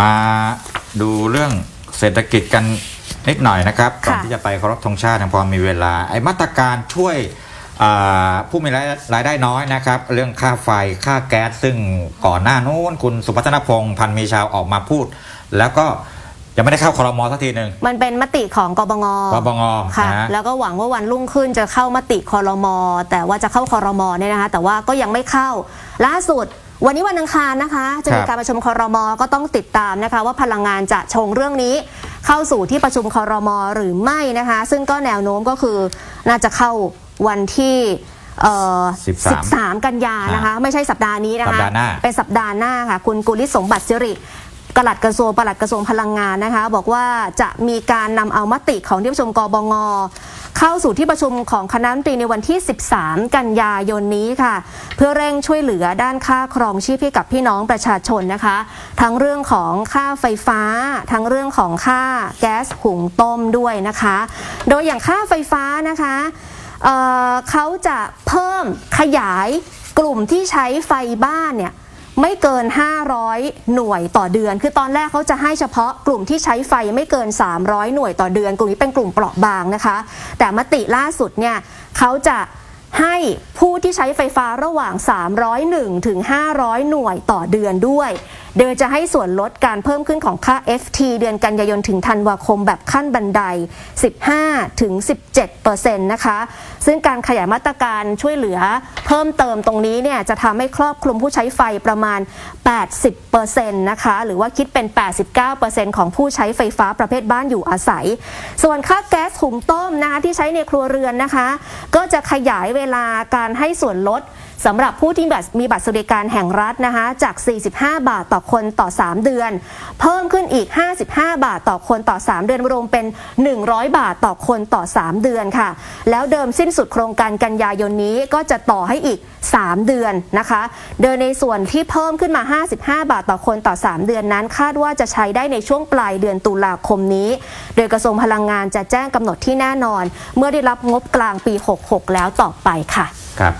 มาดูเรื่องเศรษฐกิจกันนิดหน่อยนะครับค่ะก่อนที่จะไปเคารพธงชาติยังพอมีเวลา ไอ้มาตรการช่วยอ่าผู้มีรายรายได้น้อยนะครับ เรื่องค่าไฟค่าแก๊สซึ่งก่อนหน้านู้นคุณสุพัฒนพงศ์พันธ์มีชาวออกมาพูด แล้วก็ยังไม่ได้เข้าครมสักทีหนึ่งมันเป็นมติของกบงกบงค่ะนะฮะแล้วก็หวังว่าวันรุ่งขึ้นจะเข้ามติคอรมอแต่ว่าจะเข้าคอรมอเนี่ยนะคะแต่ว่าก็ยังไม่เข้าล่าสุด วันนี้วันอังคารนะคะ จะมีครับการประชุมคอรมอก็ต้องติดตามนะคะ ว่าพลังงานจะชงเรื่องนี้ เข้าสู่ที่ประชุมคอรมอหรือไม่นะคะ ซึ่งก็แนวโน้มก็คือน่าจะเข้าวันที่เอ่อ13 13 กันยานะคะ ไม่ใช่สัปดาห์นี้นะคะ สัปดาห์หน้า เป็นสัปดาห์หน้าค่ะ คุณกุลิศสมบัติสิริ กลัดกระทรวงปลัดกระทรวงพลังงานนะคะ บอกว่าจะมีการนำเอามติของที่ประชุมกบงเข้าสู่ที่ประชุมของคณะรัฐมนตรีในวันที่ 13 กันยายนนี้ค่ะ เพื่อเร่งช่วยเหลือด้านค่าครองชีพให้กับพี่น้องประชาชนนะคะ ทั้งเรื่องของค่าไฟฟ้า ทั้งเรื่องของค่าแก๊สหุงต้มด้วยนะคะ โดยอย่างค่าไฟฟ้านะคะเเขาจะเพิ่มขยายกลุ่มที่ใช้ไฟบ้านเนี่ย ไม่เกิน 500 หน่วยต่อเดือน คือตอนแรกเขาจะให้เฉพาะกลุ่มที่ใช้ไฟไม่เกิน 300 หน่วยต่อเดือน กลุ่มนี้เป็นกลุ่มเปราะบางนะคะ แต่มติล่าสุดเนี่ยเขาจะให้ผู้ที่ใช้ไฟฟ้าระหว่าง 301 ถึง 500 หน่วยต่อเดือนด้วย โดยจะให้ส่วนลดการเพิ่มขึ้นของค่า FT เดือนกันยายนถึงธันวาคมแบบขั้นบันได 15ถึง17%นะคะ ซึ่งการขยายมาตรการช่วยเหลือเพิ่มเติมตรงนี้เนี่ยจะทำให้ครอบคลุมผู้ใช้ไฟประมาณ 80%นะคะ หรือว่าคิดเป็น 89%ของผู้ใช้ไฟฟ้าประเภทบ้านอยู่อาศัย ส่วนค่าแก๊สหุงต้มนะคะที่ใช้ในครัวเรือนนะคะ ก็จะขยายเวลาการให้ส่วนลด สำหรับผู้ที่มีบัตรสวัสดิการแห่งรัฐนะคะจาก 45 บาทต่อคนต่อ 3 เดือน เพิ่มขึ้นอีก 55 บาทต่อคนต่อ 3 เดือนรวมเป็น 100 บาทต่อคนต่อ 3 เดือนค่ะ แล้วเดิมสิ้นสุดโครงการกันยายนนี้ก็จะต่อให้อีก 3 เดือนนะคะโดยในส่วนที่เพิ่มขึ้นมา 55 บาทต่อคนต่อ 3 เดือนนั้น คาดว่าจะใช้ได้ในช่วงปลายเดือนตุลาคมนี้ โดยกระทรวงพลังงานจะแจ้งกำหนดที่แน่นอน เมื่อได้รับงบกลางปี 66 แล้วต่อไปค่ะ ครับ